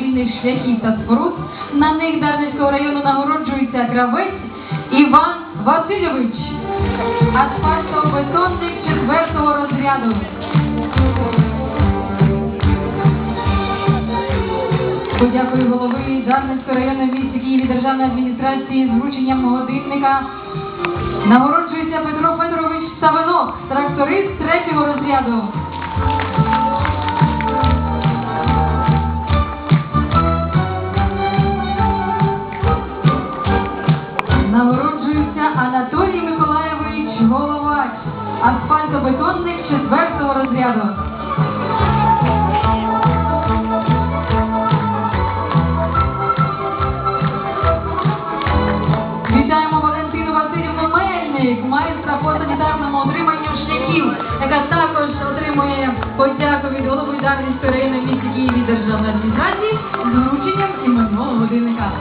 автомобільних шляхів та споруд. На них Дарницького району нагороджується гравець Іван Васильович, асфальтобетонник четвертого розряду. Подякую голови Дарницького району в місті Києві державної адміністрації з врученням годинника. Нагороджується Петро Федорович Савинок, тракторист третього розряду. Нагороджується Анатолій Миколаєвич Головач, асфальтобетонник четвертого розряду. Вітаємо Валентину Васильівну Мельник, майстра по санітарному отриманню шляхів, яка також отримує подяку від голови Дарницької районної місті Києві державної адміністрації з врученням іменного годинника.